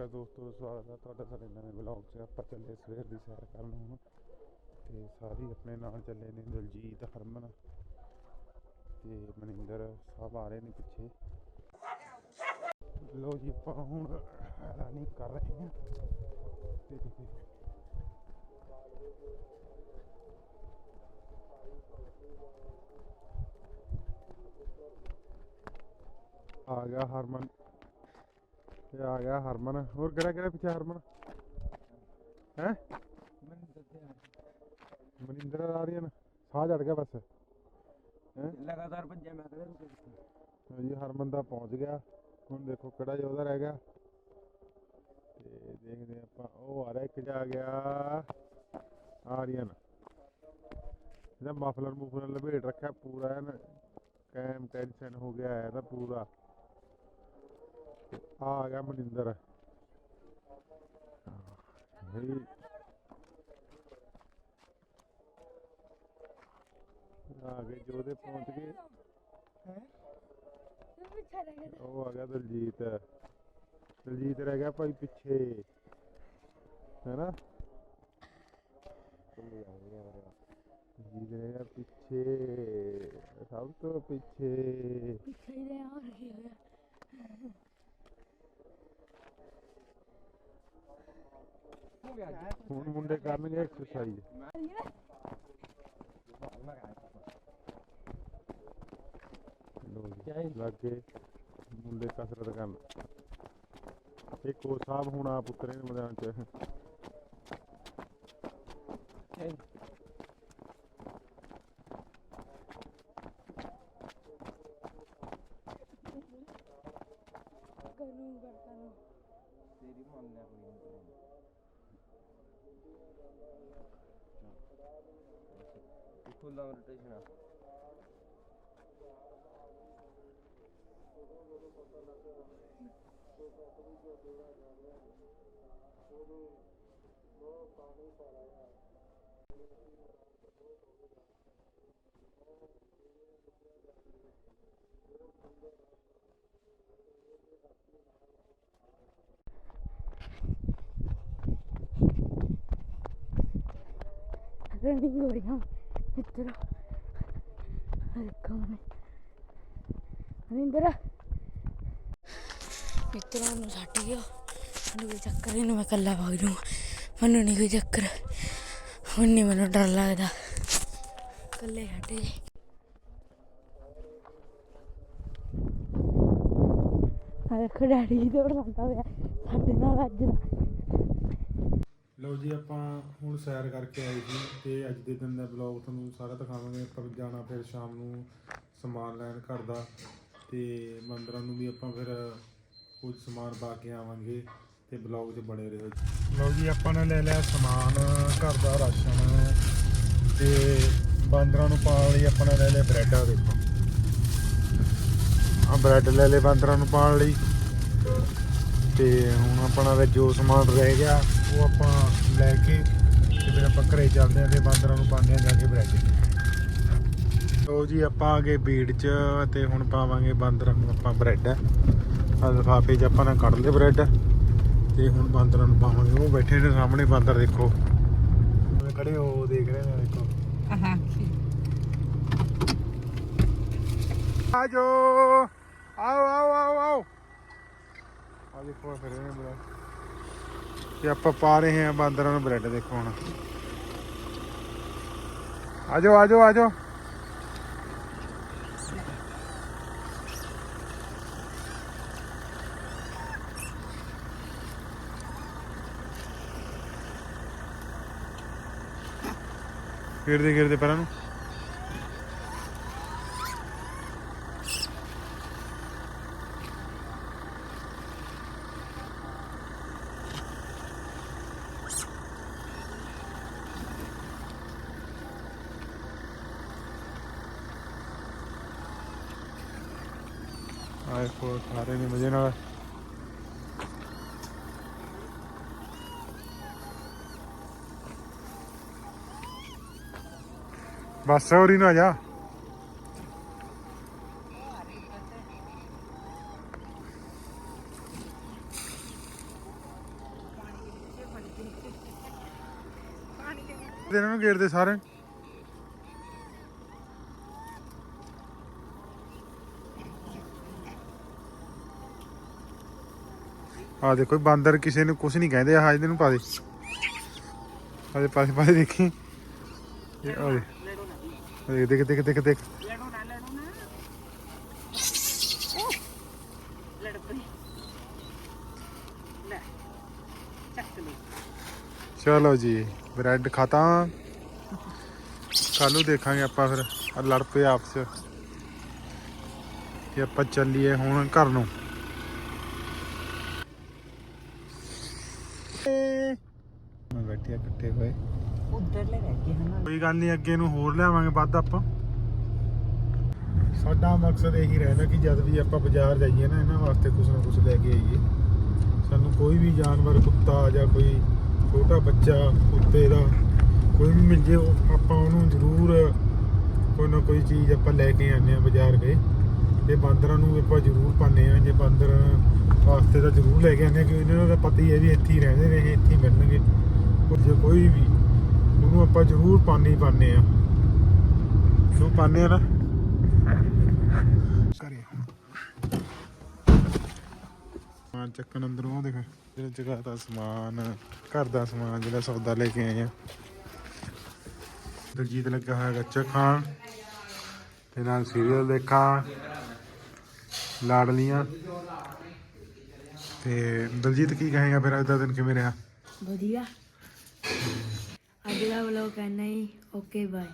ਅਕਾਲ ਦੋਸਤੋ ਸਵਾਗਤ ਹੈ ਤੁਹਾਡਾ ਸਾਡੇ ਨਵੇਂ ਵਲੌਗ 'ਚ ਆਪਾਂ ਚੱਲੇ ਸਵੇਰ ਦੀ ਸੈਰ ਕਰਨ ਹੁਣ ਤੇ ਸਾਰੇ ਆਪਣੇ ਨਾਲ ਚੱਲੇ ਨੇ ਦਲਜੀਤ ਹਰਮਨ ਤੇ ਮਨਿੰਦਰ ਸਭ ਆ ਰਹੇ ਨੇ ਪਿੱਛੇ ਲੋ ਜੀ ਆਪਾਂ ਹੁਣ ਰਨਿੰਗ ਕਰ ਰਹੇ ਹਾਂ ਤੇ ਆ ਗਿਆ ਹਰਮਨ ਇਹ ਆ ਗਿਆ ਹਰਮਨ। ਹੋਰ ਕਿਹੜਾ ਕਿਹੜਾ ਪਿੱਛੇ ਹਰਮਨ? ਹੈ? ਮਨਿੰਦਰ ਆ ਰਹੀਆਂ ਨੇ ਸਾਹ ਚੜ ਗਿਆ ਬਸ। ਲਗਾਤਾਰ ਭੱਜਿਆ ਮੈਂ ਕਦੇ ਰੁਕੇ ਜੀ ਹਰਮਨ ਦਾ ਪਹੁੰਚ ਗਿਆ। ਹੁਣ ਦੇਖੋ ਕਿਹੜਾ ਯੋਧਾ ਰਹਿ ਗਿਆ। ਤੇ ਦੇਖਦੇ ਆਪਾਂ ਉਹ ਆ ਰਿਹਾ ਇੱਕ ਜਾ ਗਿਆ ਆ ਰਹੀਆਂ ਨੇ ਇਹਦਾ ਮਫਲਰ ਮੁਫਲਰ ਲਪੇਟ ਰੱਖਿਆ ਪੂਰਾ ਐਨ। ਕੈਮ ਟੈਨਸ਼ਨ ਹੋ ਗਿਆ ਹੈ ਇਹਦਾ ਪੂਰਾ। ਤੇ ਆ ਆ ਗਿਆ ਮਨਿੰਦਰ ਆ ਗਏ ਜੋਦੇ ਪਹੁੰਚ ਗਏ ਗਿਆ ਉਹ ਆ ਗਿਆ ਦਲਜੀਤ ਦਲਜੀਤ ਰਹਿ ਗਿਆ ਭਾਈ ਪਿੱਛੇ ਹੈਨਾ ਦਲਜੀਤ ਰਹਿ ਗਿਆ ਪਿੱਛੇ ਸਭ ਤੋਂ ਪਿੱਛੇ ਪਿੱਛੇ ਰਿਹਾ ਹੋਰ ਕੀ ਹੋਇਆ ਹੋ ਗਿਆ ਹੁਣ ਮੁੰਡੇ ਕਰਨਗੇ ਐਕਸਰਸਾਈਜ਼ ਲੋ ਜੀ ਲੱਗੇ ਮੁੰਡੇ ਕਸਰਤ ਕਰਨ। ਇਹ ਕੋ ਸਾਹਿਬ ਹੁਣ ਆਪ ਉਤਰੇ ਨੇ ਮੈਦਾਨ ਚ ਕਰੂ ਕਰਤਾ ਨੂੰ ਤੇਰੀ ਮੰਨ ਲਿਆ ਕੋਈ ਨਹੀਂ ਫੁੱਲ ਦਾ ਰੋਟੇਸ਼ਨ ਆ ਰਨਿੰਗ ਹੋ ਰਿਹਾ ਮਿੱਤਰ ਦੇਖੋ ਮੈਂ ਅਨਿੰਦਰ ਮਿੱਤਰਾਂ ਨੂੰ ਛੱਡ ਗਿਆ ਮੈਨੂੰ ਕੋਈ ਚੱਕਰ ਨਹੀਂ ਮੈਂ ਇਕੱਲਾ ਭਾਗ ਜਾਊਂਗਾ ਮੈਨੂੰ ਨਹੀਂ ਕੋਈ ਚੱਕਰ ਹੁਣ ਨਹੀਂ ਮੈਨੂੰ ਡਰ ਲੱਗਦਾ ਇਕੱਲੇ ਛੱਡੇ ਆ ਦੇਖੋ ਡੈਡੀ ਜੀ ਦੌੜ ਜੀ, ਆਪਾਂ ਹੁਣ ਸੈਰ ਕਰਕੇ ਆਏ ਸੀ ਤੇ ਅੱਜ ਦੇ ਦਿਨ ਦਾ ਬਲੌਗ ਤੁਹਾਨੂੰ ਸਾਰਾ ਦਿਖਾਵਾਂਗੇ। ਆਪਾਂ ਜਾਣਾ ਫਿਰ ਸ਼ਾਮ ਨੂੰ ਸਮਾਨ ਲੈਣ ਘਰ ਦਾ ਤੇ ਮੰਦਰਾਂ ਨੂੰ ਵੀ ਆਪਾਂ ਫਿਰ ਕੁਝ ਸਮਾਨ ਪਾ ਕੇ ਆਵਾਂਗੇ ਤੇ ਬਲੌਗ 'ਚ ਬਣੇ ਰਹੋ ਲਓ ਜੀ, ਆਪਾਂ ਨੇ ਲੈ ਲਿਆ ਸਮਾਨ, ਘਰ ਦਾ ਰਾਸ਼ਨ ਤੇ ਬਾਂਦਰਾਂ ਨੂੰ ਪਾਉਣ ਲਈ ਆਪਾਂ ਨੇ ਲੈ ਲਿਆ ਬ੍ਰੈਡ ਆ ਦੇਖੋ। ਆ ਬ੍ਰੈਡ ਲੈ ਲਏ ਬਾਂਦਰਾਂ ਨੂੰ ਪਾਉਣ ਲਈ। ਤੇ ਹੁਣ ਆਪਣਾ ਦਾ ਜੋ ਸਮਾਨ ਰਹਿ ਗਿਆ ਉਹ ਆਪਾਂ ਲੈ ਕੇ ਤੇ ਫਿਰ ਆਪਾਂ ਘਰੇ ਚੱਲਦੇ ਆਂ ਤੇ ਬਾਂਦਰਾਂ ਨੂੰ ਪਾਉਂਦੇ ਆਂ ਜਾ ਕੇ ਬ੍ਰੈਡ ਲੋ ਜੀ ਆਪਾਂ ਆ ਗਏ ਬੀੜ ਚ ਤੇ ਹੁਣ ਪਾਵਾਂਗੇ ਬਾਂਦਰਾਂ ਨੂੰ ਆਪਾਂ ਬ੍ਰੈਡ। ਆ ਲਿਫਾਫੇ 'ਚ ਆਪਾਂ ਨੇ ਕੱਢ ਲਏ ਬ੍ਰੈਡ ਤੇ ਹੁਣ ਬਾਂਦਰਾਂ ਨੂੰ ਪਾਵਾਂਗੇ। ਉਹ ਬੈਠੇ ਨੇ ਸਾਹਮਣੇ ਬਾਂਦਰ ਦੇਖੋ। ਖੜੇ ਉਹ ਦੇਖ ਰਹੇ ਨੇ ਦੇਖੋ। ਹਾਂ ਆਜੋ ਆਓ ਆਓ ਆਓ ਆਓ। ਆ ਦੇਖੋ ਫਿਰ ਇਹਨੇ ਬੜਾ ਤੇ ਆਪਾਂ ਪਾ ਰਹੇ ਹਾਂ ਬਾਂਦਰਾਂ ਨੂੰ ਬ੍ਰੈਡ, ਦੇਖੋ ਹੁਣ। ਆਜੋ ਆਜੋ ਆਜੋ। ਗਿਰਦੇ ਗਿਰਦੇ ਪਰਾਂ ਨੂੰ। por la arena me llena la... Vas a orinar allá. ਦੇਣਾ ਨੂੰ ਗੇਟ ਦੇ ਸਾਰਿਆਂ ਆ ਦੇਖੋ ਬਾਂਦਰ ਕਿਸੇ ਨੂੰ ਕੁਝ ਨਹੀਂ ਕਹਿੰਦੇ ਆ ਇਹਦੇ ਨੂੰ ਪਾ ਦੇ। ਆਦੇ ਪਾਸੇ ਪਾਸੇ ਦੇਖੀ। ਇਹ ਆ ਦੇਖ। ਦੇਖ ਦੇਖ ਦੇਖ ਦੇਖ ਚਲੋ ਜੀ, ਬ੍ਰੈਡ ਖਾਤਾ ਕੱਲ ਨੂੰ ਦੇਖਾਂਗੇ ਆਪਾਂ ਫਿਰ ਲੜ ਪਏ ਆਪਸ ਚ। ਤੇ ਆਪਾਂ ਚੱਲੀਏ ਹੁਣ ਘਰ ਨੂੰ। ਮੈਂ ਬੈਠਿਆ ਇਕੱਠੇ ਹੋਏ। ਉਧਰਲੇ ਰਹਿ ਗਏ ਹਨ। ਕੋਈ ਗੱਲ ਨਹੀਂ ਅੱਗੇ ਨੂੰ ਹੋਰ ਲਿਆਵਾਂਗੇ ਵੱਧ ਆਪਾਂ। ਸਾਡਾ ਮਕਸਦ ਇਹੀ ਰਹਿਣਾ ਕਿ ਜਦ ਵੀ ਆਪਾਂ ਬਾਜ਼ਾਰ ਜਾਈਏ ਨਾ ਇਹਨਾਂ ਵਾਸਤੇ ਕੁਝ ਨਾ ਕੁਝ ਲੈ ਕੇ ਆਈਏ। ਸਾਨੂੰ ਕੋਈ ਵੀ ਜਾਨਵਰ ਕੁੱਤਾ ਜਾਂ ਕੋਈ ਛੋਟਾ ਬੱਚਾ ਕੁੱਤੇ ਦਾ ਕੋਈ ਵੀ ਮਿਲ ਜੇ ਆਪਾਂ ਉਹਨੂੰ ਜ਼ਰੂਰ ਕੋਈ ਨਾ ਕੋਈ ਚੀਜ਼ ਆਪਾਂ ਲੈ ਕੇ ਆਉਂਦੇ ਆ ਬਾਜ਼ਾਰ ਗਏ ਤੇ ਬਾਂਦਰਾਂ ਨੂੰ ਵੀ ਆਪਾਂ ਜ਼ਰੂਰ ਪਾਉਂਦੇ ਆ ਜੇ ਬਾਂਦਰ ਵਾਸਤੇ ਤਾਂ ਜ਼ਰੂਰ ਲੈ ਕੇ ਆਉਂਦੇ ਆ ਕਿ ਇਹਨਾਂ ਦਾ ਪਤਾ ਹੀ ਹੈ ਵੀ ਇੱਥੇ ਹੀ ਰਹਿੰਦੇ ਨੇ ਇੱਥੇ ਹੀ ਮਿਲਣਗੇ। ਜੇ ਕੋਈ ਵੀ, ਉਹਨੂੰ ਆਪਾਂ ਜ਼ਰੂਰ ਪਾਣੀ ਪਾਣੇ ਆ ਕਿਉਂ ਪਾਣੇ ਆ ਨਾ? ਕਰੇ ਸਮਾਨ ਚੱਕਣ ਅੰਦਰੋਂ ਉਹ ਦੇਖ, ਜਿਹੜਾ ਜਗ੍ਹਾ ਦਾ ਸਮਾਨ, ਘਰ ਦਾ ਸਮਾਨ ਜਿਹੜਾ ਸੌਦਾ ਲੈ ਕੇ ਆਏ ਆ। ਦਲਜੀਤ ਲੱਗਾ ਹੋਇਆ ਗੱਚਾ ਖਾਣ, ਤੇ ਨਾਲ ਸੀਰੀਅਲ ਦੇਖਾਂ। ਲਾਡਲੀਆਂ। ਤੇ ਦਲਜੀਤ ਕੀ ਕਹੇਗਾ ਫਿਰ ਅੱਜ ਦਾ ਦਿਨ ਕਿਵੇਂ ਰਿਹਾ? ਵਧੀਆ। ਅੱਜ ਦਾ ਵਲੋਗ ਕਰਨਾ ਹੀ। Okay bye